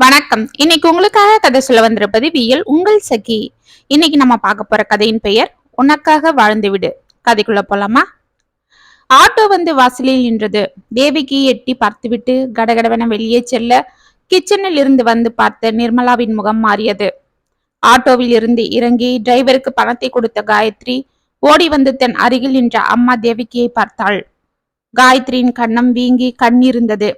வணக்கம். இன்னைக்கு உங்களுக்காக கதை சொல்ல வந்திருப்பது வியல் உங்கள் சகி. இன்னைக்கு நம்ம பார்க்க போற கதையின் பெயர் உனக்காக வாழ்ந்து விடு. கதைக்குள்ள போலாமா? ஆட்டோ வந்து வாசலில் நின்றது. தேவிக்கு எட்டி பார்த்துவிட்டு கடகடவென வெளியே செல்ல கிச்சனில் இருந்து வந்து பார்த்த நிர்மலாவின் முகம் மாறியது. ஆட்டோவில் இருந்து இறங்கி டிரைவருக்கு பணத்தை கொடுத்த காயத்ரி ஓடி வந்து தன் அருகில் நின்ற அம்மா தேவிக்கியை பார்த்தாள். காயத்ரியின் கண்ணம் வீங்கி கண்ணிருந்தது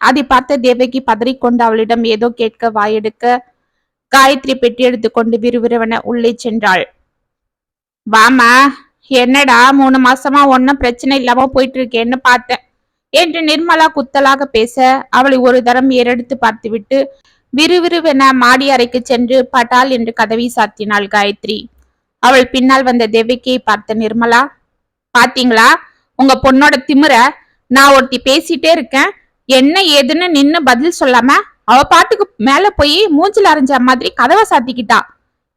அதை பார்த்த தேவகி பதறிக்கொண்டு அவளிடம் ஏதோ கேட்க வாயெடுக்க காயத்ரி பெட்டி எடுத்துக்கொண்டு விறுவிறுவென உள்ளே சென்றாள். வாமா என்னடா மூணு மாசமா ஒன்னும் பிரச்சனை இல்லாம போயிட்டு இருக்கேன்னு பார்த்தேன். என்று நிர்மலா குத்தலாக பேச அவளை ஒரு தரம் ஏறெடுத்து பார்த்துவிட்டு விறுவிறுவென மாடி அறைக்கு சென்று பட்டால் என்று கதவை சாத்தினாள் காயத்ரி. அவள் பின்னால் வந்த தேவகியை பார்த்த நிர்மலா பாத்தீங்களா? உங்க பொண்ணோட திமிர நான் ஒருத்தி பேசிட்டே இருக்கேன். என்ன ஏதுன்னு நின்னு பதில் சொல்லாம அவ பாட்டுக்கு மேல போய் மூஞ்சில் அரைஞ்ச மாதிரி கதவை சாத்திக்கிட்டா.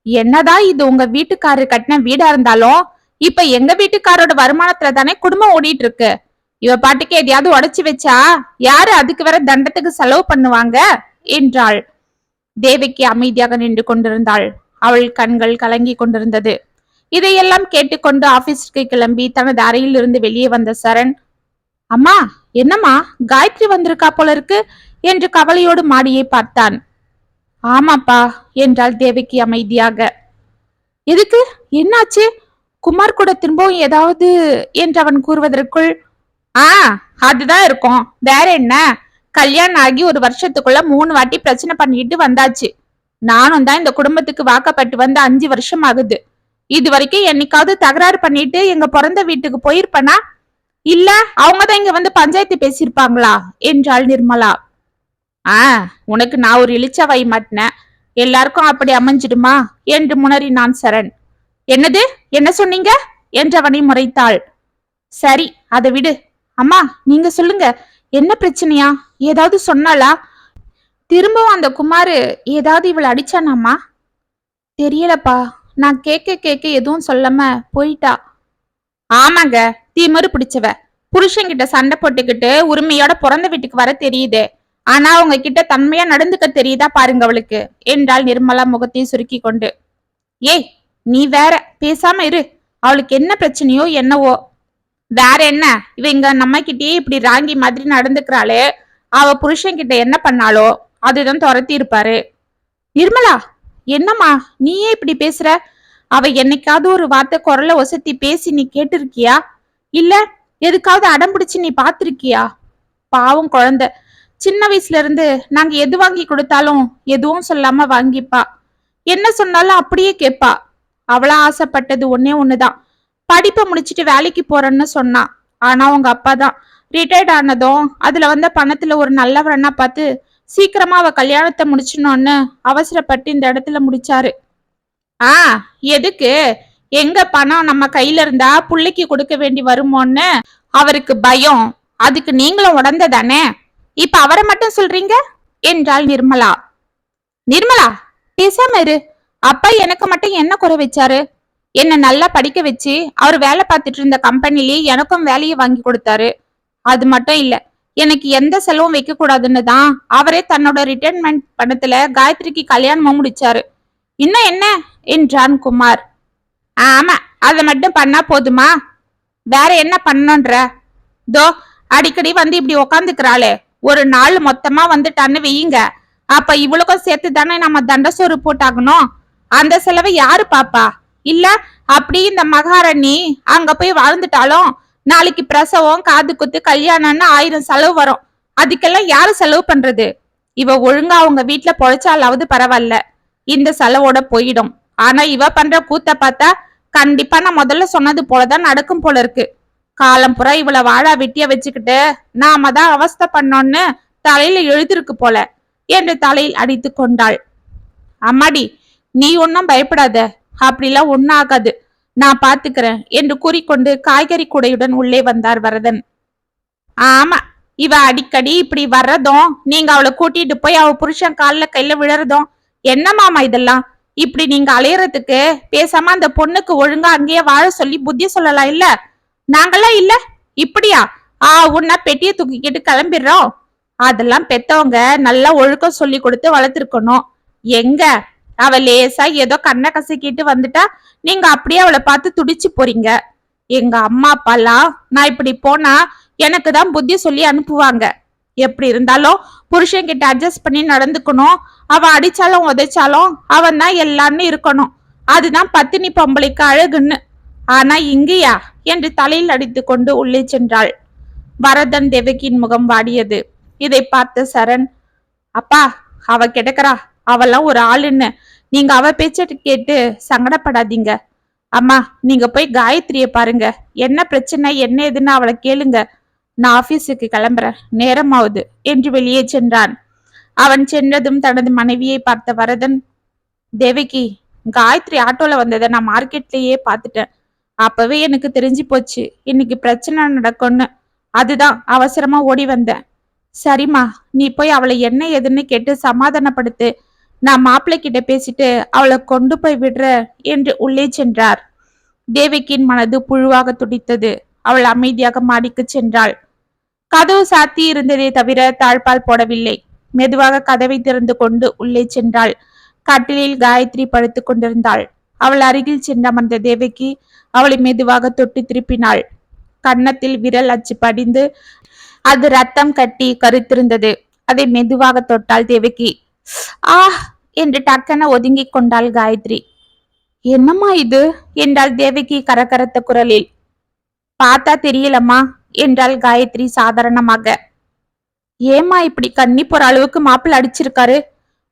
என்னதான் இது உங்க வீட்டுக்காரர் கட்டின வீடா இருந்தாலும் இப்ப எங்க வீட்டுக்காரோட வருமானத்துல தானே குடும்பம் ஓடிட்டு இருக்கு இவ பாட்டுக்கு எதையாவது உடைச்சு வச்சா யாரு அதுக்கு வேற தண்டத்துக்கு செலவு பண்ணுவாங்க? என்றாள். தேவிக்கு அமைதியாக நின்று கொண்டிருந்தாள். அவள் கண்கள் கலங்கி கொண்டிருந்தது. இதையெல்லாம் கேட்டுக்கொண்டு ஆபீஸுக்கு கிளம்பி தனது அறையில் இருந்து வெளியே வந்த சரண் அம்மா என்னம்மா காயத்ரி வந்திருக்கா போல இருக்கு என்று கவலையோடு மாடியை பார்த்தான். ஆமாப்பா என்றாள் தேவகி அமைதியாக. எதுக்கு? என்னாச்சு? குமார் கூட திரும்பவும் ஏதாவது என்று அவன் கூறுவதற்குள் ஆ அதுதான் இருக்கும். வேற என்ன? கல்யாணம் ஆகி ஒரு வருஷத்துக்குள்ள மூணு வாட்டி பிரச்சனை பண்ணிட்டு வந்தாச்சு. நானும் தான் இந்த குடும்பத்துக்கு வாக்கப்பட்டு வந்து அஞ்சு வருஷம் ஆகுது. இது வரைக்கும் என்னைக்காவது தகராறு பண்ணிட்டு எங்க பிறந்த வீட்டுக்கு போயிருப்பனா? இல்ல அவங்க தான் இங்க வந்து பஞ்சாயத்து பேசியிருப்பாங்களா? என்றாள் நிர்மலா. ஆ உனக்கு நான் ஒரு இழிச்சா மாட்டினேன் எல்லாருக்கும் அப்படி அமைஞ்சிடுமா? என்று முனறினான் சரண். என்னது? என்ன சொன்னீங்க? என்றவனை முறைத்தாள். சரி அதை விடு. அம்மா நீங்க சொல்லுங்க. என்ன பிரச்சனையா? ஏதாவது சொன்னாளா? திரும்பவும் அந்த குமாரு ஏதாவது இவளை அடிச்சானாமா? தெரியலப்பா. நான் கேட்க கேட்க எதுவும் சொல்லாம போயிட்டா. ஆமாங்க. திமிரு பிடிச்சவ. புருஷங்கிட்ட சண்டை போட்டுக்கிட்டு உரிமையோட பிறந்த வீட்டுக்கு வர தெரியுது. ஆனா அவங்க கிட்ட தன்மையா நடந்துக்க தெரியுதா பாருங்க அவளுக்கு. என்றாள் நிர்மலா முகத்தை சுருக்கி கொண்டு. ஏய் நீ வேற பேசாம இரு. அவளுக்கு என்ன பிரச்சனையோ என்னவோ. வேற என்ன? இவ இங்க நம்ம கிட்டயே இப்படி ராங்கி மாதிரி நடந்துக்கிறாளே. அவ புருஷன் கிட்ட என்ன பண்ணாலோ அதுதான் துரத்தி இருப்பாரு. நிர்மலா என்னம்மா நீயே இப்படி பேசுற? அவ என்னைக்காவது ஒரு வார்த்தை குரல ஒசத்தி பேசி நீ கேட்டிருக்கியா? இல்ல எதுக்காவது அடம் பிடிச்சு நீ பாத்திருக்கியா? பாவம் குழந்தை. சின்ன வயசுல இருந்து நாங்க எது வாங்கி கொடுத்தாலும் எதுவும் சொல்லாம வாங்கிப்பா. என்ன சொன்னாலும் அப்படியே கேப்பா. அவளா ஆசைப்பட்டது ஒன்னே ஒண்ணுதான். படிப்பை முடிச்சிட்டு வேலைக்கு போறேன்னு சொன்னா. ஆனா உங்க அப்பா தான். ரிட்டையர்ட் ஆனதும் அதுல வந்த பணத்துல ஒரு நல்லவரனா பார்த்து சீக்கிரமா அவ கல்யாணத்தை முடிச்சிடணும்னு அவசரப்பட்டு இந்த இடத்துல முடிச்சாரு. ஆ எதுக்கு? எங்க பணம் நம்ம கையில இருந்தா புள்ளைக்கு கொடுக்க வேண்டி வருமோன்னு அவருக்கு பயம். அதுக்கு நீங்களும் உடந்த தானே இப்ப அவரை மட்டும் சொல்றீங்க? என்றாள் நிர்மலா. நிர்மலா பேசாம இரு. அப்பா எனக்கு மட்டும் என்ன குறை வச்சாரு? என்ன நல்லா படிக்க வச்சு அவர் வேலை பார்த்துட்டு இருந்த கம்பெனிலேயே எனக்கும் வேலையை வாங்கி கொடுத்தாரு. அது மட்டும் இல்ல எனக்கு எந்த செலவும் வைக்க கூடாதுன்னு தான் அவரே தன்னோட ரிட்டைர்மெண்ட் பணத்துல காயத்ரிக்கு கல்யாணமும் முடிச்சாரு. இன்னும் என்ன? என்றான் குமார். ஆமா அதை மட்டும் பண்ணா போதுமா? வேற என்ன பண்ணன்ற தோ அடிக்கடி வந்து இப்படி உக்காந்துக்கிறாளே. ஒரு நாள் மொத்தமா வந்துட்டான்னு வையுங்க. அப்ப இவ்வளோக்கும் சேர்த்து தானே நம்ம தண்டசோறு போட்டாகணும்? அந்த செலவை யாரு பாப்பா? இல்ல அப்படி இந்த மகாராணி அங்க போய் வாழ்ந்துட்டாலும் நாளைக்கு பிரசவம் காது குத்து கல்யாணம்னு ஆயிரம் செலவு வரும். அதுக்கெல்லாம் யாரு செலவு பண்றது? இவ ஒழுங்கா அவங்க வீட்டுல பொழைச்சாலாவது பரவாயில்ல. இந்த செலவோட போயிடும். ஆனா இவ பண்ற கூத்த பார்த்தா கண்டிப்பா நான் முதல்ல சொன்னது போலதான் நடக்கும் போல இருக்கு. காலம் புறா இவளை வாழா வெட்டிய வச்சுக்கிட்டு நாம தான் அவஸ்தை பண்ணோன்னு தலையில எழுதிருக்கு போல. என்று தலையில் அடித்து கொண்டாள். அம்மாடி நீ ஒன்னும் பயப்படாத. அப்படிலாம் ஒன்னும் ஆகாது. நான் பாத்துக்கிறேன் என்று கூறிக்கொண்டு காய்கறி கூடையுடன் உள்ளே வந்தார் வரதன். ஆமா இவ அடிக்கடி இப்படி வர்றதும் நீங்க அவளை கூட்டிட்டு போய் அவ புருஷன் கால்ல கையில விழறதும் என்ன மாமா இதெல்லாம்? இப்படி நீங்க அலையறதுக்கு பேசாம அந்த பொண்ணுக்கு ஒழுங்கா அங்கேயே வாழ சொல்லி புத்தி சொல்லலாம் இல்ல? நாங்கெல்லாம் இல்ல? இப்படியா? ஆ உன்ன பெட்டியை தூக்கிக்கிட்டு கிளம்பிடுறோம். அதெல்லாம் பெத்தவங்க நல்லா ஒழுக்கம் சொல்லி கொடுத்து வளர்த்துருக்கணும். எங்க? அவ லேசா ஏதோ கண்ணை கசக்கிட்டு வந்துட்டா நீங்க அப்படியே அவளை பார்த்து துடிச்சு போறீங்க. எங்க அம்மா அப்பாலாம் நான் இப்படி போனா எனக்கு தான் புத்தி சொல்லி அனுப்புவாங்க. எப்படி இருந்தாலும் புருஷன் கிட்ட அட்ஜஸ்ட் பண்ணி நடந்துக்கணும். அவன் அடிச்சாலும் உதைச்சாலும் அவன் தான் எல்லாமே இருக்கணும். அதுதான் பத்தினி பொம்பளைக்கு அழகுன்னு. ஆனா இங்கேயா? என்று தலையில் அடித்து கொண்டு உள்ளே சென்றாள். பரதன் தேவகியின் முகம் வாடியது. இதை பார்த்த சரண் அப்பா அவ கிடக்குறா. அவெல்லாம் ஒரு ஆளுன்னு. நீங்க அவ பேச்ச கேட்டு சங்கடப்படாதீங்க. அம்மா நீங்க போய் காயத்ரிய பாருங்க. என்ன பிரச்சனை என்ன ஏதுன்னு அவளை கேளுங்க. நான் ஆபீஸுக்கு கிளம்புறேன். நேரமாவது என்று வெளியே சென்றான். அவன் சென்றதும் தனது மனைவியை பார்த்த வரதன் தேவகி காயத்ரி ஆட்டோல வந்ததை நான் மார்க்கெட்லயே பார்த்துட்டேன். அப்பவே எனக்கு தெரிஞ்சு போச்சு. இன்னைக்கு பிரச்சனை நடக்கும்னு. அதுதான் அவசரமா ஓடி வந்தேன். சரிம்மா நீ போய் அவளை என்ன ஏதுன்னு கேட்டு சமாதானப்படுத்து. நான் மாப்பிள்ளை கிட்ட பேசிட்டு அவளை கொண்டு போய் விடுற என்று உள்ளே சென்றார். தேவகியின் மனது புழுவாக துடித்தது. அவள் அமைதியாக மாடிக்கு சென்றாள். கதவு சாத்தி இருந்ததே தவிர தாழ்பால் போடவில்லை. மெதுவாக கதவை திறந்து கொண்டு உள்ளே சென்றாள். கட்டிலில் காயத்ரி படுத்து கொண்டிருந்தாள். அவள் அருகில் சென்றமர்ந்த தேவகி அவளை மெதுவாக தொட்டு திருப்பினாள். கன்னத்தில் விரல் அச்சு படிந்து அது ரத்தம் கட்டி கருத்திருந்தது. அதை மெதுவாக தொட்டாள் தேவகி. ஆ என்று டக்கென ஒதுங்கிக் கொண்டாள் காயத்ரி. என்னம்மா இது? என்றாள் தேவகி கரகரத்த குரலில். பார்த்தா தெரியலம்மா. என்றாள் காயத்ரி சாதாரணமாக. ஏம்மா இப்படி கண்ணி போற அளவுக்கு மாப்பிள்ளை அடிச்சிருக்காரு?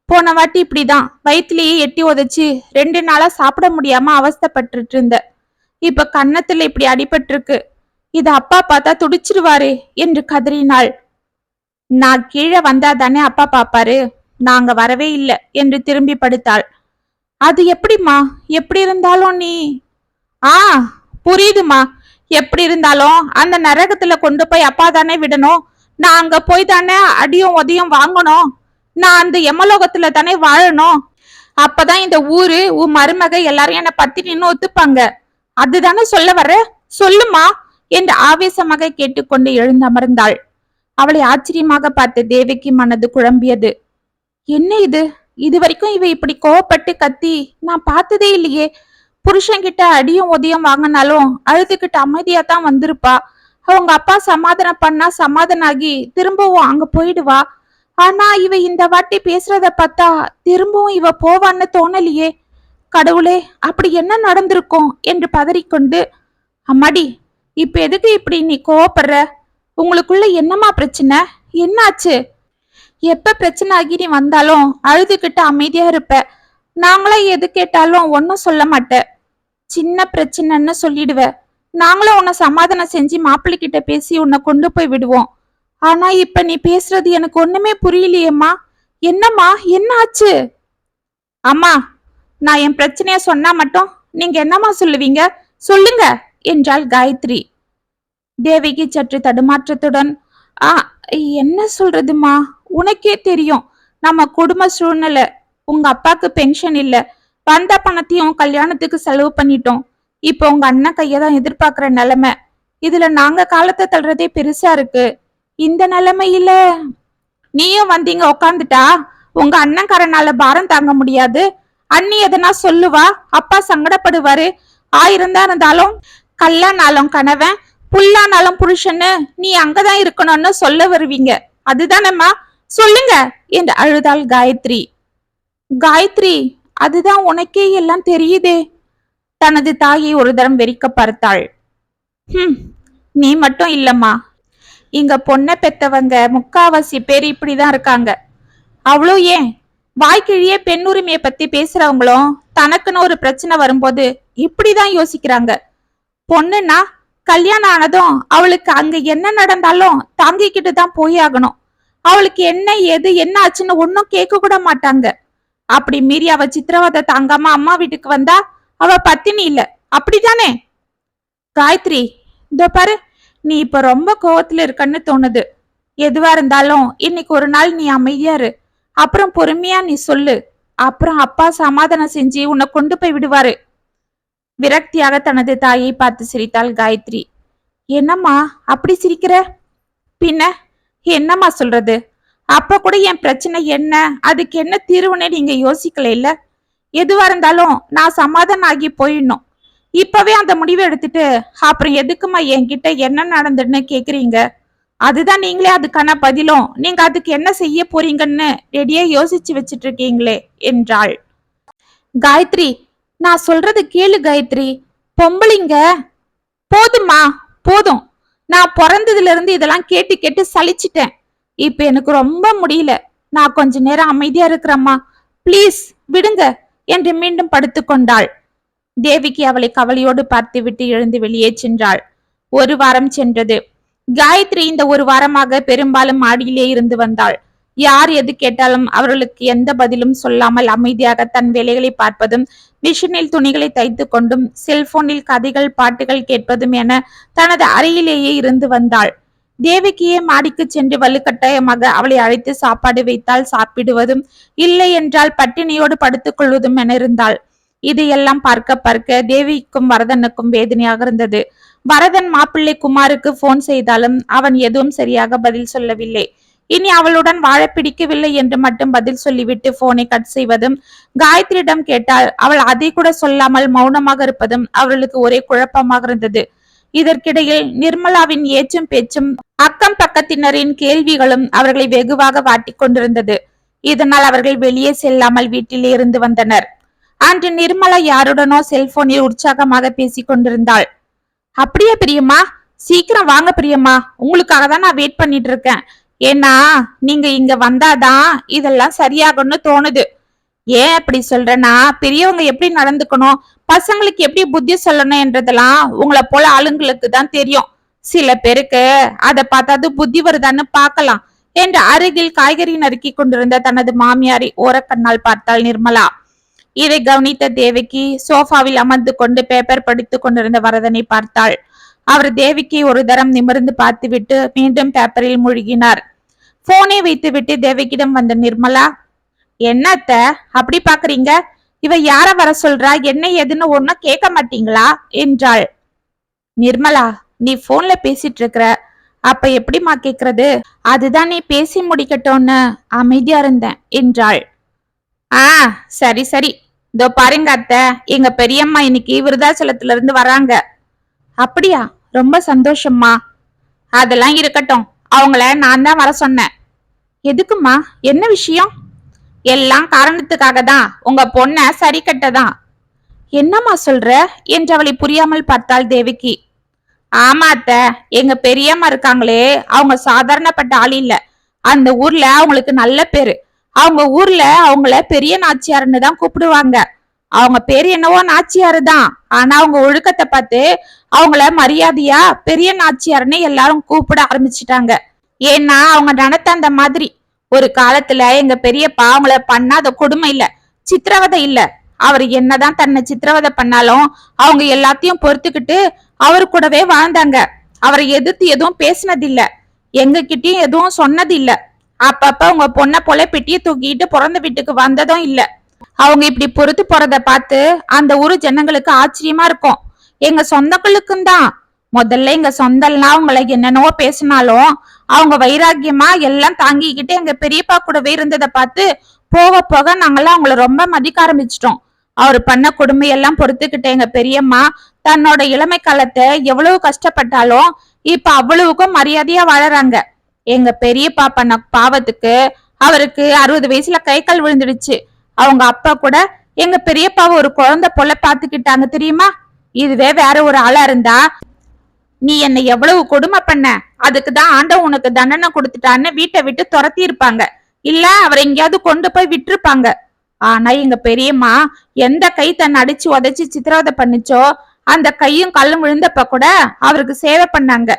போன வாட்டி இப்படிதான். வயிற்றுலயே எட்டி உதைச்சு ரெண்டு நாளா சாப்பிட முடியாம அவஸ்தைப்பட்டுட்டு இருந்த இப்ப கன்னத்துல இப்படி அடிபட்டிருக்கு. இது அப்பா பார்த்தா துடிச்சிருவாரு என்று கதறினாள். நான் கீழே வந்தா தானே அப்பா பாப்பாரு நாங்க வரவே இல்லை என்று திரும்பி படுத்தாள். அது எப்படிம்மா? எப்படி இருந்தாலும் நீ ஆ புரியுதுமா எப்படி இருந்தாலும் அந்த நரகத்துல கொண்டு போய் அப்பா தானே விடணும்? நான் அங்க போய் தானே அடியும் உதையும் வாங்கணும்? நான் அந்த எமலோகத்துல தானே வாழணும்? அப்பதான் இந்த ஊரு உன் மருமக எல்லாரும் என்ன பத்தினின்னு ஒத்துப்பாங்க. அதுதானே சொல்ல வர சொல்லுமா? என்று ஆவேசமாக கேட்டுக்கொண்டு எழுந்தமர்ந்தாள் அவளை ஆச்சரியமாக பார்த்து தேவிக்கு மனது குழம்பியது. என்ன இது? இது வரைக்கும் இவ இப்படி கோவப்பட்டு கத்தி நான் பார்த்ததே இல்லையே. புருஷன்கிட்ட அடியும் உதயம் வாங்கினாலும் அழுதுகிட்டு அமைதியா தான் வந்திருப்பா. அவங்க அப்பா சமாதானம் பண்ணா சமாதானம் ஆகி திரும்பவும் அங்க போயிடுவா. ஆனா இவ இந்த வாட்டி பேசுறத பார்த்தா திரும்பவும் இவ போவான்னு தோணலையே. கடவுளே அப்படி என்ன நடந்திருக்கும்? என்று பதறிக்கொண்டு அம்மாடி இப்ப எதுக்கு இப்படி நீ கோவப்படுற? உங்களுக்குள்ள என்னம்மா பிரச்சனை? என்னாச்சு? எப்ப பிரச்சனை ஆகி நீ வந்தாலும் அழுதுகிட்டு அமைதியா இருப்ப. நாங்களா எது கேட்டாலும் ஒன்னும் சொல்ல மாட்டேன். சின்ன பிரச்சனைன்னு சொல்லிடுவ. நாங்களும் உன்னை சமாதானம் செஞ்சு மாப்பிள்ளை கிட்ட பேசி உன்னை கொண்டு போய் விடுவோம். ஆனா இப்ப நீ பேசுறது எனக்கு ஒண்ணுமே புரியலையேம்மா. என்னம்மா என்ன ஆச்சு? அம்மா நான் என் பிரச்சனைய சொன்னா மட்டும் நீங்க என்னம்மா சொல்லுவீங்க? சொல்லுங்க என்றாள் காயத்ரி. தேவகி சற்று தடுமாற்றத்துடன் ஆ என்ன சொல்றதுமா உனக்கே தெரியும். நம்ம குடும்ப சூழ்நிலை உங்க அப்பாக்கு பென்ஷன் இல்லை. வந்த பணத்தையும் கல்யாணத்துக்கு செலவு பண்ணிட்டோம். இப்போ உங்க அண்ணன் கையை தான் எதிர்பார்க்கிற நிலைமை. இதுல நாங்க காலத்தை தள்ளுறதே பெருசா இருக்கு. இந்த நிலைமையில நீயும் வந்தீங்க உக்காந்துட்டா? உங்க அண்ணன்காரனால பாரம் தாங்க முடியாது. அண்ணி எதனா சொல்லுவா? அப்பா சங்கடப்படுவாரு. ஆயிரம் தான் இருந்தாலும் கல்லானாலும் கணவன் புல்லானாலும் புருஷன்னு நீ அங்கதான் இருக்கணும்னு சொல்ல வருவீங்க. அதுதானம்மா. சொல்லுங்க. என்று அழுதாள் காயத்ரி. காயத்ரி அதுதான் உனக்கே எல்லாம் தெரியுதே. தனது தாயை ஒரு தரம் வெறிக்க பார்த்தாள் ஹம் நீ மட்டும் இல்லம்மா. இங்க பொண்ணை பெத்தவங்க முக்காவாசி பேர் இப்படிதான் இருக்காங்க. அவ்வளோ ஏன்? வாய்க்கிழியே பெண்ணுரிமையை பத்தி பேசுறவங்களும் தனக்குன்னு ஒரு பிரச்சனை வரும்போது இப்படிதான் யோசிக்கிறாங்க. பொண்ணுன்னா கல்யாணம் ஆனதும் அவளுக்கு அங்க என்ன நடந்தாலும் தாங்கிக்கிட்டு தான் போய் ஆகணும். அவளுக்கு என்ன ஏது என்ன ஆச்சுன்னு ஒன்னும் கேட்க கூட மாட்டாங்க. அப்படி மீறி அவ சித்திரவதை தாங்காம அம்மா வீட்டுக்கு வந்தா அவ பத்தினி இல்ல. அப்படிதானே காயத்ரி இதோ பாரு நீ இப்ப ரொம்ப கோவத்துல இருக்கன்னு தோணுது. எதுவா இருந்தாலும் இன்னைக்கு ஒரு நாள் நீ அமைதியாரு அப்புறம் பொறுமையா நீ சொல்லு. அப்புறம் அப்பா சமாதானம் செஞ்சு உன்னை கொண்டு போய் விடுவாரு. விரக்தியாக தனது தாயை பார்த்து சிரித்தாள் காயத்ரி. என்னம்மா அப்படி சிரிக்கிற? பின்ன என்னம்மா சொல்றது? அப்ப கூட என் பிரச்சனை என்ன? அதுக்கு என்ன தீர்வுன்னு நீங்க யோசிக்கல இல்ல? எதுவா இருந்தாலும் நான் சமாதானம் ஆகி போயிடணும். இப்பவே அந்த முடிவை எடுத்துட்டு அப்புறம் எதுக்குமா என்கிட்ட என்ன நடந்ததுன்னு கேக்குறீங்க? அதுதான் நீங்களே அதுக்கான பதிலும். நீங்க அதுக்கு என்ன செய்ய போறீங்கன்னு ரெடியா யோசிச்சு வச்சிட்டு இருக்கீங்களே என்றாள். காயத்ரி நான் சொல்றது கேளு காயத்ரி. பொம்பளைங்க போதும்மா போதும். நான் பிறந்ததுல இருந்து இதெல்லாம் கேட்டு கேட்டு சலிச்சிட்டேன். இப்ப எனக்கு ரொம்ப முடியல. நான் கொஞ்ச நேரம் அமைதியா இருக்கிறம்மா. ப்ளீஸ் விடுங்க என்று மீண்டும் படுத்துக்கொண்டாள் தேவிக்கு அவளை கவலையோடு பார்த்துவிட்டு எழுந்து வெளியே சென்றாள். ஒரு வாரம் சென்றது. காயத்ரி இந்த ஒரு வாரமாக பெரும்பாலும் மாடியிலே இருந்து வந்தாள். யார் எது கேட்டாலும் அவர்களுக்கு எந்த பதிலும் சொல்லாமல் அமைதியாக தன் வேலைகளை பார்ப்பதும் மிஷினில் துணிகளை தைத்து கொண்டும் செல்போனில் கதைகள் பாட்டுகள் கேட்பதும் என தனது அறையிலேயே இருந்து வந்தாள். தேவகியே மாடிக்கு சென்று வலுக்கட்டாயமாக அவளை அழைத்து சாப்பாடு வைத்தால் சாப்பிடுவதும் இல்லை என்றால் பட்டினியோடு படுத்துக் கொள்வதும் என இருந்தாள். இதையெல்லாம் பார்க்க பார்க்க தேவிக்கும் வரதனுக்கும் வேதனையாக இருந்தது. வரதன் மாப்பிள்ளை குமாருக்கு போன் செய்தாலும் அவன் எதுவும் சரியாக பதில் சொல்லவில்லை. இனி அவளுடன் வாழ பிடிக்கவில்லை என்று மட்டும் பதில் சொல்லிவிட்டு போனை கட் செய்வதும் காயத்ரியிடம் கேட்டால் அவள் அதை கூட சொல்லாமல் மௌனமாக இருப்பதும் அவர்களுக்கு ஒரே குழப்பமாக இருந்தது. இதற்கிடையில் நிர்மலாவின் ஏச்சும் பேச்சும் அக்கம் பக்கத்தினரின் கேள்விகளும் அவர்களை வெகுவாக வாட்டி கொண்டிருந்தது. இதனால் அவர்கள் வெளியே செல்லாமல் வீட்டிலே இருந்து வந்தனர். அன்று நிர்மலா யாருடனோ செல்போனில் உற்சாகமாக பேசிக் கொண்டிருந்தாள். அப்படியே பிரியம்மா சீக்கிரம் வாங்க பிரியம்மா உங்களுக்காக தான் நான் வெயிட் பண்ணிட்டு இருக்கேன். ஏன்னா நீங்க இங்க வந்தாதான் இதெல்லாம் சரியாகும்னு தோணுது. ஏன் அப்படி சொல்றேன்னா பெரியவங்க எப்படி நடந்துக்கணும்? பசங்களுக்கு எப்படி புத்தி சொல்லணும் என்றதெல்லாம் உங்களை போல ஆளுங்களுக்கு தான் தெரியும். சில பேருக்கு அதை பார்த்தாது புத்தி வருதான்னு பார்க்கலாம் என்று அருகில் காய்கறி நறுக்கி கொண்டிருந்த தனது மாமியாரை ஓரக்கண்ணால் பார்த்தாள் நிர்மலா. இதை கவனித்த தேவிக்கு சோஃபாவில் அமர்ந்து கொண்டு பேப்பர் படித்துக் கொண்டிருந்த வரதனை பார்த்தாள். அவர் தேவிக்கு ஒரு தரம் நிமிர்ந்து பார்த்துவிட்டு மீண்டும் பேப்பரில் மூழ்கினார். போனை வைத்துவிட்டு தேவகிடம் வந்த நிர்மலா என்னத்த? அப்படி பாக்குறீங்க? இவ யார வர சொல்றா? என்ன ஏதுன்னு ஒன்னும் கேட்க மாட்டீங்களா? என்றாள். நிர்மலா நீ போன்ல பேசிட்டு இருக்கிற. அப்ப எப்படிம்மா கேக்குறது? அதுதான் நீ பேசி முடிக்கட்டோன்னு அமைதியா இருந்தேன் என்றாள். ஆ சரி சரி. இதோ பாருங்க அத்தை. எங்க பெரியம்மா இன்னைக்கு விருதாச்சலத்துல இருந்து வராங்க. அப்படியா? ரொம்ப சந்தோஷம்மா. அதெல்லாம் இருக்கட்டும். அவங்கள நான் தான் வர சொன்னேன். எதுக்குமா என்ன விஷயம்? எல்லாம் காரணத்துக்காக தான் உங்க பொண்ண சரி கட்டதான் என்னம்மா சொல்ற? என்று அவளை புரியாமல் பார்த்தாள் தேவிக்கு ஆமா அத்தை எங்க பெரியம்மா இருக்காங்களே அவங்க சாதாரணப்பட்ட ஆள் இல்ல. அந்த ஊர்ல அவங்களுக்கு நல்ல பேரு. அவங்க ஊர்ல அவங்கள பெரிய நாச்சியாருன்னு தான் கூப்பிடுவாங்க. அவங்க பேர் என்னவோ நாச்சியாரு தான் ஆனா அவங்க ஒழுக்கத்தை பார்த்து அவங்கள மரியாதையா பெரிய நாச்சியாருன்னு எல்லாரும் கூப்பிட ஆரம்பிச்சிட்டாங்க. ஏன்னா அவங்க நடத்த அந்த மாதிரி ஒரு காலத்துல எங்க பெரியப்பா அவங்கள பண்ணாத கொடுமை இல்ல சித்திரவதை இல்ல. அவர் என்னதான் தன்னை சித்திரவதை பண்ணாலும் அவங்க எல்லாத்தையும் பொறுத்துக்கிட்டு அவர் கூடவே வாழ்ந்தாங்க. அவரை எதிர்த்து எதுவும் பேசினதில்ல. எங்க கிட்டயும் எதுவும் சொன்னதில்ல. அப்பப்ப உங்க பொண்ணை போல பெட்டியை தூக்கிட்டு பிறந்த வீட்டுக்கு வந்ததும் இல்ல. அவங்க இப்படி பொறுத்து போறத பார்த்து அந்த ஊரு ஜனங்களுக்கு ஆச்சரியமா இருக்கும். எங்க சொந்தங்களுக்கும் தான். முதல்ல எங்க சொந்தம்லாம் அவங்கள என்னென்னவோ பேசினாலும் அவங்க வைராக்கியமா எல்லாம் தாங்கிக்கிட்டு எங்க பெரியப்பா கூடவே இருந்ததை பார்த்து போக போக நாங்கெல்லாம் அவங்கள ரொம்ப மதிக்க ஆரம்பிச்சிட்டோம். அவர் பண்ண கொடுமையெல்லாம் பொறுத்துக்கிட்ட எங்க பெரியம்மா தன்னோட இளமை காலத்தை எவ்வளவு கஷ்டப்பட்டாலும் இப்ப அவ்வளவுக்கும் மரியாதையா வாழறாங்க. எங்க பெரியப்பா பண்ண பாவத்துக்கு அவருக்கு அறுபது வயசுல கை கால் விழுந்துடுச்சு. அவங்க அப்பா கூட எங்க பெரியப்பாவை ஒரு குழந்தை போல பாத்துக்கிட்டாங்க தெரியுமா? இதுவே வேற ஒரு ஆளா இருந்தா நீ என்னை எவ்வளவு கொடுமை பண்ண? அதுக்கு தான் ஆண்டவன் உனக்கு தண்டனை கொடுத்துட்டான்னு வீட்டை விட்டு துரத்தி இருப்பாங்க இல்ல அவரை எங்கேயாவது கொண்டு போய் விட்டுருப்பாங்க. ஆனா எங்க பெரியம்மா எந்த கை தன்னை அடிச்சு உதைச்சு சித்திரவதை பண்ணுச்சோ அந்த கையும் கல்லும் விழுந்தப்ப கூட அவருக்கு சேவை பண்ணாங்க.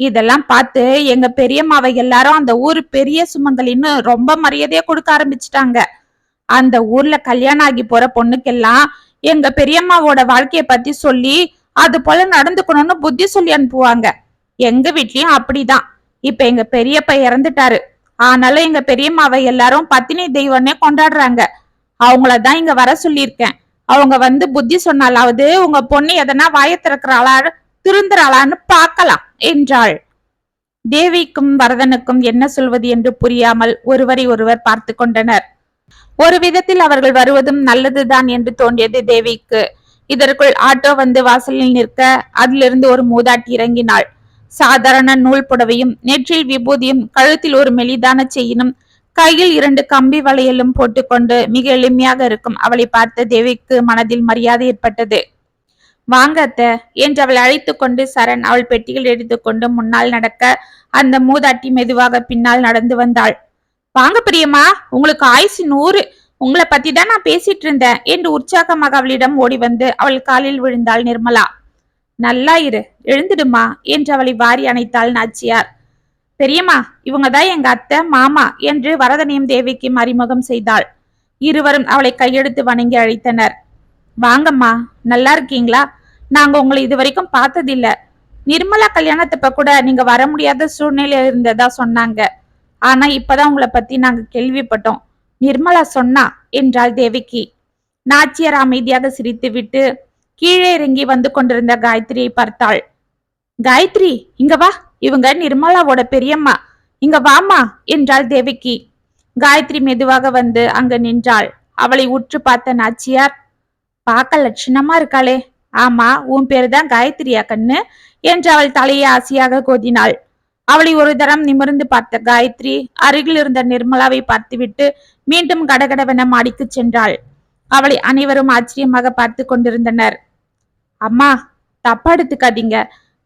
இதெல்லாம் பார்த்து எங்க பெரியம்மாவை எல்லாரும் அந்த ஊரு பெரிய சுமங்கலின்னு ரொம்ப மரியாதையா கொடுக்க ஆரம்பிச்சிட்டாங்க. அந்த ஊர்ல கல்யாணம் ஆகி போற பொண்ணுக்கெல்லாம் எங்க பெரியம்மாவோட வாழ்க்கைய பத்தி சொல்லி அது போல நடந்துக்கணும்னு புத்தி சொல்லி அனுப்புவாங்க. எங்க வீட்லயும் அப்படிதான். இப்ப எங்க பெரியப்பா இறந்துட்டாரு. ஆனாலும் எங்க பெரியம்மாவை எல்லாரும் பத்தினி தெய்வம்னே கொண்டாடுறாங்க. அவங்களதான் இங்க வர சொல்லியிருக்கேன். அவங்க வந்து புத்தி சொன்னாலாவது உங்க பொண்ணு எதனா வாய திறக்கிறாளா திருந்துறாளான்னு பார்க்கலாம் என்றாள். தேவிக்கும் வரதனுக்கும் என்ன சொல்வது என்று புரியாமல் ஒருவரை ஒருவர் பார்த்து கொண்டனர். ஒரு விதத்தில் அவர்கள் வருவதும் நல்லதுதான் என்று தோன்றியது தேவிக்கு. இதற்குள் ஆட்டோ வந்து வாசலில் நிற்க அதிலிருந்து ஒரு மூதாட்டி இறங்கினாள். சாதாரண நூல் புடவையும் நெற்றில் விபூதியும் கழுத்தில் ஒரு மெலிதான செயினும் கையில் இரண்டு கம்பி வளையலும் போட்டுக்கொண்டு மிக எளிமையாக இருக்கும் அவளை பார்த்த தேவிக்கு மனதில் மரியாதை ஏற்பட்டது. வாங்க அத்த என்று அவள் அழைத்து கொண்டு சரண் அவள் பெட்டியில் எடுத்துக்கொண்டு முன்னால் நடக்க அந்த மூதாட்டி மெதுவாக பின்னால் நடந்து வந்தாள். வாங்க பிரியம்மா உங்களுக்கு ஆயுசு நூறு. உங்களை பத்தி தான் நான் பேசிட்டு இருந்தேன். என்று உற்சாகமாக அவளிடம் ஓடி வந்து அவள் காலில் விழுந்தாள் நிர்மலா. நல்லா இரு எழுந்துடுமா என்று அவளை வாரி அணைத்தாள் நாச்சியார். பெரியம்மா இவங்க தான் எங்க அத்தை மாமா என்று வரதனையும் தேவிக்கும் அறிமுகம் செய்தாள். இருவரும் அவளை கையெடுத்து வணங்கி அழைத்தனர். வாங்கம்மா நல்லா இருக்கீங்களா? நாங்க உங்களை இது வரைக்கும் பார்த்ததில்ல. நிர்மலா கல்யாணத்தப்ப கூட நீங்க வர முடியாத சூழ்நிலை இருந்ததா சொன்னாங்க. ஆனா இப்பதான் உங்களை பத்தி நாங்க கேள்விப்பட்டோம். நிர்மலா சொன்னா என்றாள் தேவிக்கு நாச்சியார் அமைதியாக சிரித்துவிட்டு கீழே இறங்கி வந்து கொண்டிருந்த காயத்ரியை பார்த்தாள். காயத்ரி இங்க வா. இவங்க நிர்மலாவோட பெரியம்மா. இங்க வாமா என்றாள் தேவிக்கு காயத்ரி மெதுவாக வந்து அங்க நின்றாள். அவளை உற்று பார்த்த நாச்சியார் பார்க்க லட்சணமா இருக்காளே. ஆமா உன் பேரு தான் காயத்ரியா கண்ணு என்று அவள் தலையை ஆசையாக கோதினாள். அவளை ஒரு தரம் நிமிர்ந்து பார்த்த காயத்ரி அருகில் இருந்த நிர்மலாவை பார்த்துவிட்டு மீண்டும் கடகடவென மாடிக்கு சென்றாள். அவளை அனைவரும் ஆச்சரியமாக பார்த்து கொண்டிருந்தனர். அம்மா தப்பா எடுத்துக்காதீங்க.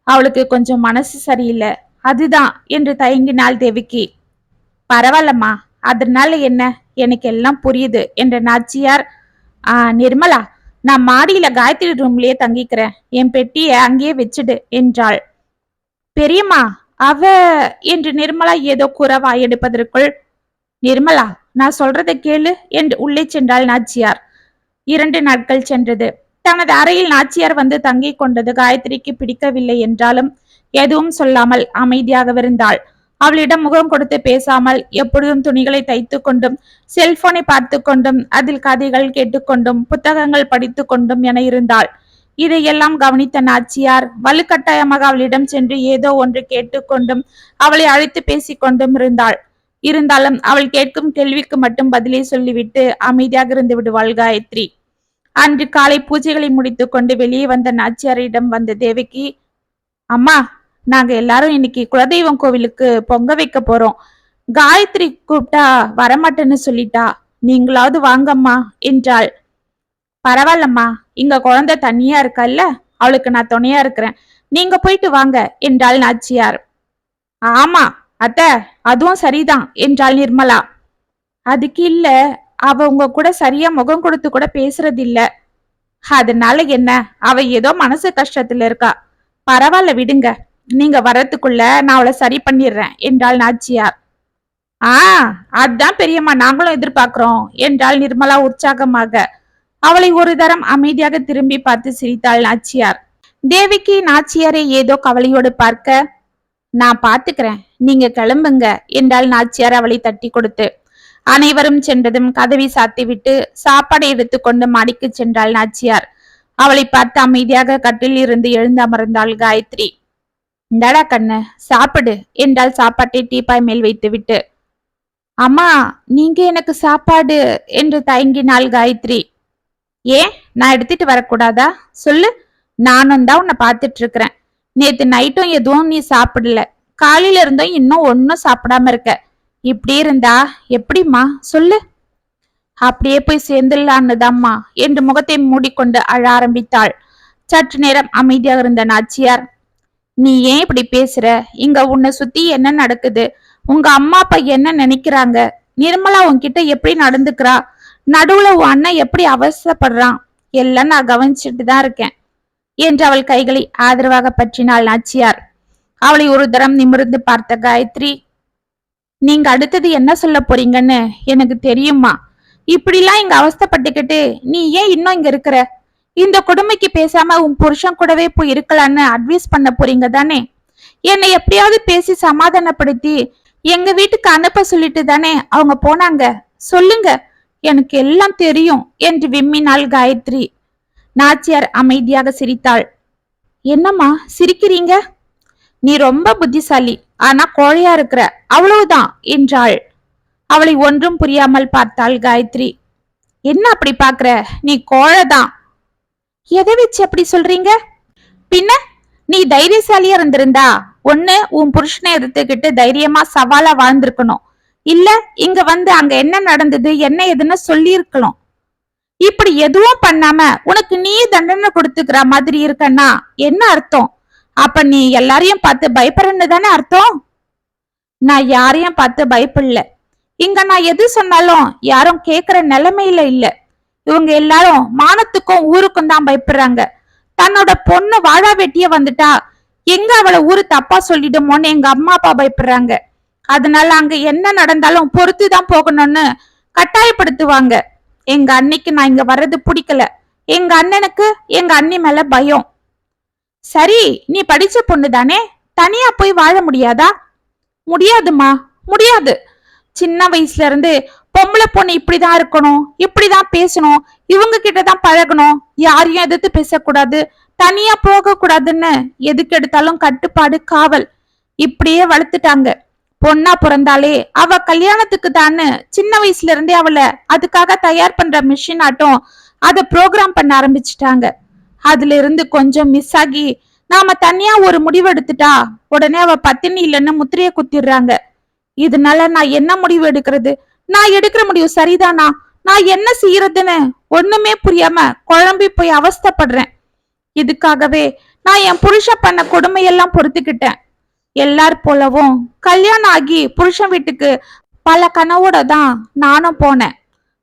அவளுக்கு கொஞ்சம் மனசு சரியில்லை. அதுதான் என்று தயங்கினாள் தேவிக்கு பரவாயில்லம்மா அதனால என்ன? எனக்கு எல்லாம் புரியுது என்ற நாச்சியார் ஆ நிர்மலா நான் மாடியில காயத்ரி ரூம்லயே தங்கிக்கிறேன். என் பெட்டியை அங்கேயே வச்சுடு என்றாள். பெரியம்மா அவ என்று நிர்மலா ஏதோ கூற வாயெடுப்பதற்குள் நிர்மலா நான் சொல்றதை கேளு என்று உள்ளே சென்றாள் நாச்சியார். இரண்டு நாட்கள் சென்றது. தனது அறையில் நாச்சியார் வந்து தங்கிக் கொண்டது காயத்ரிக்கு பிடிக்கவில்லை என்றாலும் எதுவும் சொல்லாமல் அமைதியாகவிருந்தாள் அவளிடம் முகம் கொடுத்து பேசாமல் எப்பொழுதும் துணிகளை தைத்து கொண்டும் செல்போனை பார்த்து கொண்டும் அதில் கதைகள் கேட்டுக்கொண்டும் புத்தகங்கள் படித்து கொண்டும் என இருந்தாள். இதையெல்லாம் கவனித்த நாச்சியார் வலுக்கட்டாயமாக அவளிடம் சென்று ஏதோ ஒன்று கேட்டுக்கொண்டும் அவளை அழைத்து பேசிக்கொண்டும் இருந்தாள். இருந்தாலும் அவள் கேட்கும் கேள்விக்கு மட்டும் பதிலை சொல்லிவிட்டு அமைதியாக இருந்து விடுவாள் காயத்ரி. அன்று காலை பூஜைகளை முடித்துக்கொண்டு வெளியே வந்த நாச்சியாரிடம் வந்த தேவகி அம்மா நாங்க எல்லாரும் இன்னைக்கு குலதெய்வம் கோவிலுக்கு பொங்க வைக்க போறோம். காயத்ரி கூப்பிட்டா வரமாட்டேன்னு சொல்லிட்டா. நீங்களாவது வாங்கம்மா என்றாள். பரவாயில்லம்மா. இங்க குழந்தை தனியா இருக்கல்ல அவளுக்கு நான் துணையா இருக்கிறேன். நீங்க போயிட்டு வாங்க என்றாள் நாச்சியார். ஆமா அத்த அதுவும் சரிதான் என்றாள் நிர்மலா. அதுக்கு இல்ல அவ உங்க கூட சரியா முகம் கொடுத்து கூட பேசுறது இல்ல அதனால என்ன அவ ஏதோ மனசு கஷ்டத்துல இருக்கா. பரவாயில்ல விடுங்க. நீங்க வரத்துக்குள்ள நான் அவளை சரி பண்ணிடுறேன் என்றாள் நாச்சியார். ஆ அதான் பெரியம்மா நாங்களும் எதிர்பார்க்கிறோம் என்றாள் நிர்மலா உற்சாகமாக. அவளை ஒரு தரம் அமைதியாக திரும்பி பார்த்து சிரித்தாள் நாச்சியார். தேவிக்கு நாச்சியாரை ஏதோ கவலையோடு பார்க்க நான் பாத்துக்கிறேன் நீங்க கிளம்புங்க என்றால் நாச்சியார் அவளை தட்டி கொடுத்து. அனைவரும் சென்றதும் கதவை சாத்திவிட்டு சாப்பாடை எடுத்துக்கொண்டு மாடிக்கு சென்றாள் நாச்சியார். அவளை பார்த்து அமைதியாக கட்டில் இருந்து எழுந்து அமர்ந்தாள் காயத்ரி. இந்தாடா கண்ணு சாப்பிடு என்றால் சாப்பாட்டை டீப்பாய் மேல் வைத்துவிட்டு. அம்மா நீங்க எனக்கு சாப்பாடு என்று தயங்கினாள் காயத்ரி. ஏன்? நான் எடுத்துட்டு வரக்கூடாதா? சொல்லு. நானும் தான் உன்னை பார்த்துட்டு இருக்கிறேன் நேத்து நைட்டும் எதுவும் நீ சாப்பிடல. காலையில இருந்தும் இன்னும் ஒன்னும் சாப்பிடாம இருக்க. இப்படி இருந்தா எப்படிம்மா? சொல்லு. அப்படியே போய் சேர்ந்துடலான்னுதாம்மா என்று முகத்தை மூடிக்கொண்டு அழ ஆரம்பித்தாள். சற்று நேரம் அமைதியாக இருந்த நாச்சியார். நீ ஏன் இப்படி பேசுற? இங்க உன்னை சுத்தி என்ன நடக்குது? உங்க அம்மா அப்பா என்ன நினைக்கிறாங்க? நிர்மலா உன்கிட்ட எப்படி நடந்துக்கிறா? நடுவுல உன் அண்ணன் எப்படி அவசரப்படுறான்? எல்லாம் நான் கவனிச்சுட்டு தான் இருக்கேன். என்று அவள் கைகளை ஆதரவாக பற்றினாள் நாச்சியார். அவளை ஒரு தரம் நிமிர்ந்து பார்த்த காயத்ரி நீங்க அடுத்தது என்ன சொல்ல போறீங்கன்னு எனக்கு தெரியுமா இப்படிலாம் இங்க அவஸ்தைப்பட்டுக்கிட்டு நீ ஏன் இன்னும் இங்க இருக்கிற? இந்த கொடுமைக்கு பேசாம உன் புருஷன் கூடவே போய் இருக்கலான்னு அட்வைஸ் பண்ண போறீங்க தானே? என்னை எப்படியாவது பேசி சமாதானப்படுத்தி எங்க வீட்டுக்கு அனுப்ப சொல்லிட்டு தானே அவங்க போனாங்க? சொல்லுங்க. எனக்கு எல்லாம் தெரியும் என்று விம்மினாள் காயத்ரி. நாச்சியார் அமைதியாக சிரித்தாள். என்னம்மா சிரிக்கிறீங்க? நீ ரொம்ப புத்திசாலி ஆனா கோழையா இருக்கிற அவ்வளவுதான் என்றாள். அவளை ஒன்றும் புரியாமல் பார்த்தாள் காயத்ரி. என்ன அப்படி பாக்குற நீ கோழைதான். எதை வச்சு அப்படி சொல்றீங்க? பின்ன நீ தைரியசாலியா இருந்திருந்தா ஒண்ணு உன் புருஷனை எடுத்துக்கிட்டு தைரியமா சவாலா வாழ்ந்திருக்கணும். இல்ல இங்க வந்து அங்க என்ன நடந்தது என்ன ஏதுன்னு சொல்லியிருக்கலாம். இப்படி எதுவும் பண்ணாம உனக்கு நீ தண்டனை கொடுத்துக்கிற மாதிரி இருக்கன்னா என்ன அர்த்தம்? அப்ப நீ எல்லாரையும் பார்த்து பயப்படுறன்னு தானே அர்த்தம்? நான் யாரையும் பார்த்து பயப்படல. இங்க நான் எது சொன்னாலும் யாரும் கேக்குற நிலைமையில இல்ல. இவங்க எல்லாரும் மானத்துக்கும் ஊருக்கும் தான் பயப்படுறாங்க. தன்னோட பொண்ணு வாழா வெட்டிய வந்துட்டா எங்க அவளை ஊரு தப்பா சொல்லிடுமோன்னு எங்க அம்மா அப்பா பயப்படுறாங்க. அதனால அங்க என்ன நடந்தாலும் பொறுத்து தான் போகணும்னு கட்டாயப்படுத்துவாங்க. எங்க அன்னைக்கு நான் இங்க வர்றது பிடிக்கல. எங்க அண்ணனுக்கு எங்க அண்ணி மேல பயம். சரி நீ படிச்ச பொண்ணு தானே தனியா போய் வாழ முடியாதா? முடியாதுமா முடியாது. சின்ன வயசுல இருந்து பொம்பளை பொண்ணு இப்படிதான் இருக்கணும் இப்படிதான் பேசணும் இவங்க கிட்ட தான் பழகணும் யாரையும் எதிர்த்து பேசக்கூடாது தனியா போக கூடாதுன்னு எதுக்கு எடுத்தாலும் கட்டுப்பாடு காவல். இப்படியே வளர்த்துட்டாங்க. பொண்ணா பிறந்தாலே அவ கல்யாணத்துக்கு தான்னு சின்ன வயசுல இருந்தே அவளை அதுக்காக தயார் பண்ற மிஷின் ஆட்டம் அதை ப்ரோக்ராம் பண்ண ஆரம்பிச்சிட்டாங்க. அதுல இருந்து கொஞ்சம் மிஸ் ஆகி நாம தனியா ஒரு முடிவு எடுத்துட்டா உடனே அவ பத்தினி இல்லைன்னு முத்திரைய குத்திடுறாங்க. இதனால நான் என்ன முடிவு எடுக்கிறது? நான் எடுக்கிற முடிவு சரிதானா? நான் என்ன செய்யறதுன்னு ஒண்ணுமே புரியாம குழம்பி போய் அவஸ்தைப்படுறேன். இதுக்காகவே நான் என் புருஷன் பண்ண கொடுமையெல்லாம் பொறுத்துக்கிட்டேன். எல்லார் போலவும் கல்யாணம் ஆகி புருஷன் வீட்டுக்கு பல கனவோட தான் நானும் போனேன்.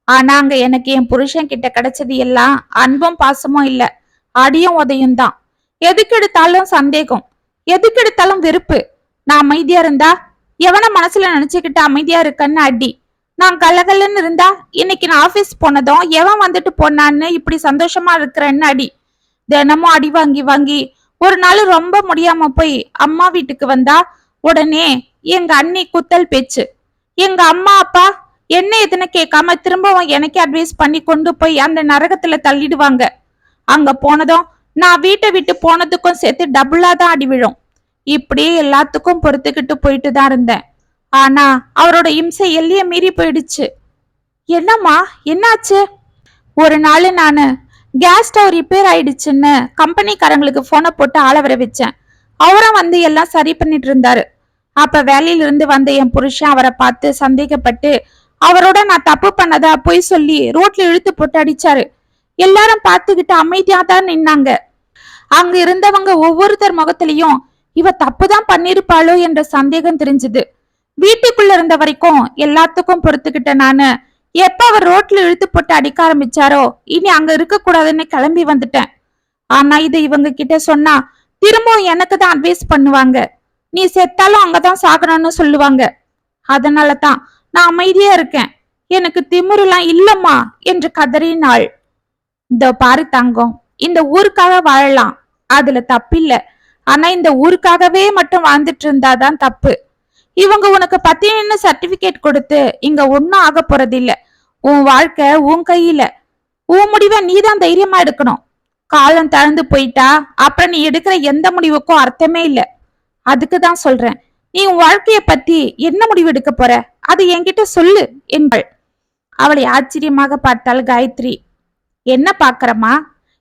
ஆனா அங்க எனக்கு என் புருஷன் கிட்ட கிடைச்சது எல்லாம் அன்பும் பாசமும் இல்ல. அடியும் உதையும் தான் எதுக்கு எடுத்தாலும் சந்தேகம். எதுக்கு எடுத்தாலும் வெறுப்பு. நான் அமைதியா இருந்தா எவன மனசுல நினைச்சுக்கிட்டு அமைதியா இருக்கன்னு அடி. நான் கலகலன்னு இருந்தா இன்னைக்கு நான் ஆபீஸ் போனதும் எவன் வந்துட்டு போனான்னு இப்படி சந்தோஷமா இருக்கிறேன்னு அடி. தினமும் அடி வாங்கி வாங்கி ஒரு நாள் ரொம்ப முடியாம போய் அம்மா வீட்டுக்கு வந்தா உடனே எங்க அண்ணி குத்தல் பேச்சு. எங்க அம்மா அப்பா என்ன எதுன்னு கேட்காம திரும்பவும் எனக்கே அட்வைஸ் பண்ணி கொண்டு போய் அந்த நரகத்துல தள்ளிடுவாங்க. அங்க போனதும் நான் வீட்டை விட்டு போனதுக்கும் சேர்த்து டபுளா தான் அடி விழும். இப்படியே எல்லாத்துக்கும் பொறுத்துக்கிட்டு போயிட்டு தான் இருந்தேன். ஆனா அவரோட இம்சை எல்லைய மீறி போயிடுச்சு. என்னம்மா என்னாச்சு? ஒரு நாள் நான் கேஸ் ஸ்டவ் ரிப்பேர் ஆயிடுச்சுன்னு கம்பெனிக்காரங்களுக்கு போனை போட்டு ஆள வர வச்சேன். அவரும் வந்து எல்லாம் சரி பண்ணிட்டு இருந்தாரு. அப்ப வேலையில இருந்து வந்த என் புருஷன் அவரை பார்த்து சந்தேகப்பட்டு அவரோட நான் தப்பு பண்ணதா பொய் சொல்லி ரோட்ல இழுத்து போட்டு அடிச்சாரு. எல்லாரும் பார்த்துக்கிட்டு அமைதியா தான் நின்னாங்க. அங்க இருந்தவங்க ஒவ்வொருத்தர் முகத்திலையும் இவ தப்புதான் பண்ணிருப்பாளோ என்ற சந்தேகம் தெரிஞ்சது. வீட்டுக்குள்ள இருந்த வரைக்கும் எல்லாத்துக்கும் பொறுத்துக்கிட்ட நானு. எப்ப அவர் ரோட்ல இழுத்து போட்டு அடிக்க ஆரம்பிச்சாரோ இனி அங்க இருக்க கூடாதுன்னு கிளம்பி வந்துட்டேன். ஆனா இதை இவங்க கிட்ட சொன்னா திரும்பவும் எனக்கு தான் அட்வைஸ் பண்ணுவாங்க. நீ செத்தாலும் அங்கதான் சாகணும்னு சொல்லுவாங்க. அதனால தான் நான் அமைதியா இருக்கேன். எனக்கு திமிருலாம் இல்லம்மா என்று கதறினாள். இந்த பாரு தங்கம் இந்த ஊருக்காக வாழலாம். அதுல தப்பில்ல. ஆனா இந்த ஊருக்காகவே மட்டும் வாழ்ந்துட்டு இருந்தாதான் தப்பு. இவங்க உனக்கு பத்தினு சர்டிபிகேட் கொடுத்து இங்க ஒன்னும் ஆக போறதில்ல. உன் வாழ்க்கை உன் கையில. உன் முடிவை நீதான் தைரியமா எடுக்கணும். காலம் தளர்ந்து போயிட்டா அப்புறம் நீ எடுக்கிற எந்த முடிவுக்கும் அர்த்தமே இல்ல. அதுக்கு தான் சொல்றேன். நீ உன் வாழ்க்கைய பத்தி என்ன முடிவு எடுக்க போற? அது என்கிட்ட சொல்லு என்பாள். அவளை ஆச்சரியமாக பார்த்தாள் காயத்ரி. என்ன பாக்குறமா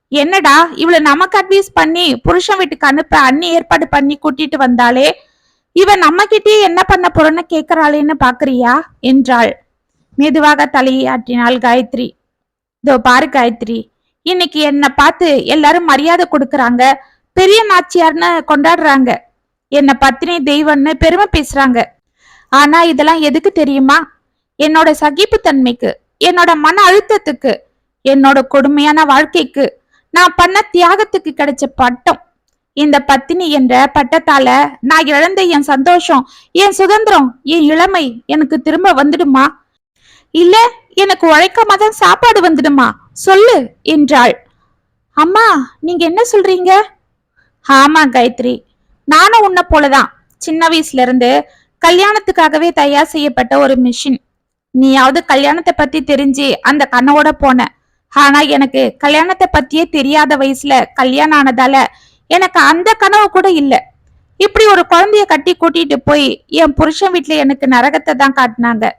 என்னடா இவளை நமக்கு அட்வைஸ் பண்ணி புருஷன் வீட்டுக்கு அனுப்ப அண்ணி ஏற்பாடு பண்ணி கூட்டிட்டு வந்தாலே இவன் நம்ம கிட்டயே என்ன பண்ண போறன்னு கேக்குறாளேன்னு பாக்குறியா? என்றாள். மெதுவாக தலையை ஆற்றினாள் காயத்ரி. இதோ பாரு காயத்ரி இன்னைக்கு என்னை பார்த்து எல்லாரும் மரியாதை கொடுக்கறாங்க. பெரிய நாச்சியார்னு கொண்டாடுறாங்க. என்னை பத்தினி தெய்வம்னு பெருமை பேசுறாங்க. ஆனா இதெல்லாம் எதுக்கு தெரியுமா? என்னோட சகிப்புத்தன்மைக்கு என்னோட மன அழுத்தத்துக்கு என்னோட கொடுமையான வாழ்க்கைக்கு நான் பண்ண தியாகத்துக்கு கிடைச்ச பட்டம். இந்த பத்தினி என்ற பட்டத்தால நான் இழந்த என் சந்தோஷம் என் சுதந்திரம் என் இளமை எனக்கு திரும்ப வந்துடுமா? இல்ல எனக்கு உழைக்காம தான் சாப்பாடு வந்துடுமா? சொல்லு என்றாள். அம்மா நீங்க என்ன சொல்றீங்க? ஆமா காயத்ரி. நானும் உன்னை போலதான். சின்ன வயசுல இருந்து கல்யாணத்துக்காகவே தயார் செய்யப்பட்ட ஒரு மிஷின். நீயாவது கல்யாணத்தை பத்தி தெரிஞ்சு அந்த கண்ணோட போன. ஆனா எனக்கு கல்யாணத்தை பத்தியே தெரியாத வயசுல கல்யாணம் ஆனதால எனக்கு அந்த கனவு கூட இல்லை. இப்படி ஒரு குழந்தைய கட்டி கூட்டிட்டு போய் என் புருஷன் வீட்டுல எனக்கு நரகத்தை தான் காட்டினாங்க.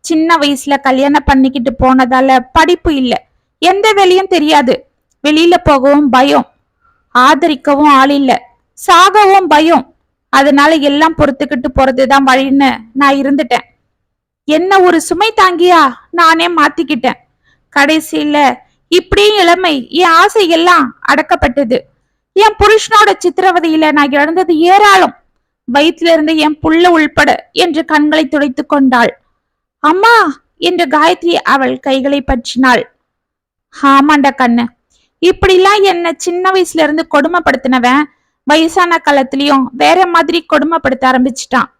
சின்ன வயசுல கல்யாணம் பண்ணிக்கிட்டு போனதால படிப்பு இல்லை. எந்த வேலையும் தெரியாது. வெளியில போகவும் பயம். ஆதரிக்கவும் ஆள் இல்ல. சாகவும் பயம். அதனால எல்லாம் பொறுத்துக்கிட்டு போறதுதான் வழின்னு நான் இருந்துட்டேன். என்ன ஒரு சுமை தாங்கியா? நானே மாத்திக்கிட்டேன். கடைசியில இப்படியும் இளமை என் ஆசை எல்லாம் அடக்கப்பட்டது. என் புருஷனோட சித்திரவதையில நான் இழந்தது ஏராளம். வயிற்றுல இருந்து என் புள்ள உள்பட என்று கண்களை துடைத்து கொண்டாள். அம்மா என்று காயத்ரி அவள் கைகளை பற்றினாள். ஆமாண்டா கண்ணு. இப்படிலாம் என்ன சின்ன வயசுல இருந்து கொடுமைப்படுத்தினவன் வயசான காலத்திலயும் வேற மாதிரி கொடுமைப்படுத்த ஆரம்பிச்சிட்டான்.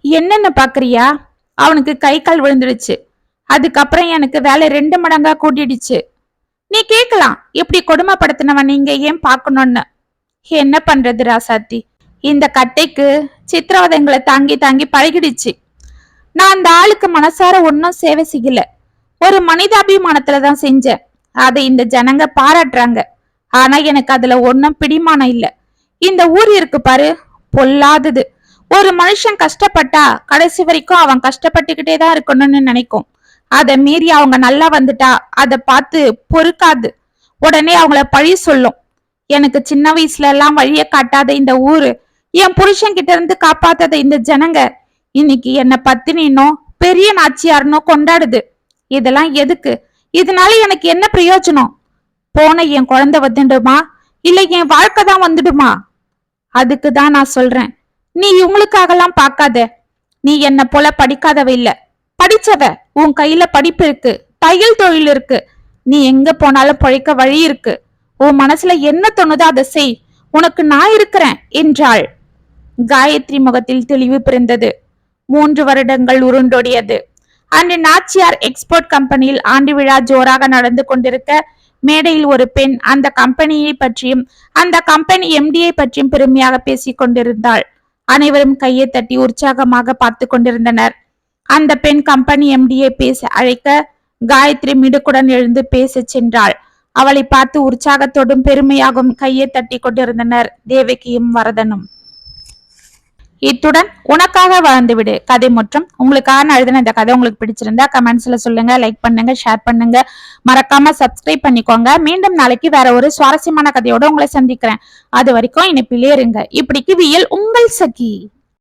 என்னென்ன பாக்குறியா? அவனுக்கு கை கால் விழுந்துடுச்சு. அதுக்கப்புறம் எனக்கு வேலை ரெண்டு மடங்கா கூட்டிடுச்சு. நீ கேட்கலாம் இப்படி கொடுமைப்படுத்தினவன் நீங்க ஏன் பார்க்கணும்னு. என்ன பண்றது ராசாத்தி? இந்த கட்டைக்கு சித்திரவதைங்களை தாங்கி தாங்கி பழகிடுச்சு. நான் அந்த ஆளுக்கு மனசார ஒன்னும் சேவை செய்யல. ஒரு மனிதாபிமானத்துல தான் செஞ்சேன். அதை இந்த ஜனங்க பாராட்டுறாங்க. ஆனா எனக்கு அதுல ஒன்னும் பிடிமானம் இல்ல. இந்த ஊர் இருக்கு பாரு பொல்லாதது. ஒரு மனுஷன் கஷ்டப்பட்டா கடைசி வரைக்கும் அவன் கஷ்டப்பட்டுக்கிட்டே தான் இருக்கணும்னு நினைக்கும். அதை மீறி அவங்க நல்லா வந்துட்டா அதை பார்த்து பொறுக்காது. உடனே அவங்கள பழி சொல்லும். எனக்கு சின்ன வயசுல எல்லாம் வழிய காட்டாத இந்த ஊரு என் புருஷன் கிட்ட இருந்து காப்பாத்தாத இந்த ஜனங்க இன்னைக்கு என்ன பத்தினோ பெரிய நாச்சியார்னோ கொண்டாடுது. இதெல்லாம் எதுக்கு? இதனால எனக்கு என்ன பிரயோஜனம்? போன என் குழந்தை வந்துடுமா? இல்ல என் வாழ்க்கை தான் வந்துடுமா? அதுக்கு தான் நான் சொல்றேன். நீ இவங்களுக்காகலாம் பார்க்காத. நீ என்ன போல படிக்காதவ இல்லை. படிச்சவ உன் கையில படிப்பு இருக்கு தையல் தொழில் இருக்கு நீ எங்க போனாலும் பிழைக்க வழி இருக்கு. உன் மனசுல என்ன தோணுதோ அதை செய் உனக்கு நான் இருக்கிறேன் என்றாள். காயத்ரி முகத்தில் தெளிவு பிறந்தது. மூன்று வருடங்கள் உருண்டோடியது. அன்று நாச்சியார் எக்ஸ்போர்ட் கம்பெனியில் ஆண்டு விழா ஜோராக நடந்து கொண்டிருக்க மேடையில் ஒரு பெண் அந்த கம்பெனியை பற்றியும் அந்த கம்பெனி எம்டியை பற்றியும் பெருமையாக பேசிக் கொண்டிருந்தாள். அனைவரும் கையை தட்டி உற்சாகமாக பார்த்து கொண்டிருந்தனர். அந்த பெண் கம்பெனி எம்டியை பேச அழைக்க காயத்ரி மிடுக்குடன் எழுந்து பேச சென்றாள். அவளை பார்த்து உற்சாகத்தோடும் பெருமையாகவும் கையை தட்டி கொண்டிருந்தனர் தேவகியும் வரதனும். இத்துடன் உனக்காக வாழ்ந்துவிடு கதை மற்றும் உங்களுக்காக நான் எழுதின இந்த கதை உங்களுக்கு பிடிச்சிருந்தா கமெண்ட்ஸ்ல சொல்லுங்க லைக் பண்ணுங்க ஷேர் பண்ணுங்க. மறக்காம சப்ஸ்கிரைப் பண்ணிக்கோங்க. மீண்டும் நாளைக்கு வேற ஒரு சுவாரஸ்யமான கதையோட உங்களை சந்திக்கிறேன். அது வரைக்கும் இனிப்பிலே இருங்க. இப்படிக்கு வியல் உங்கள் சகி.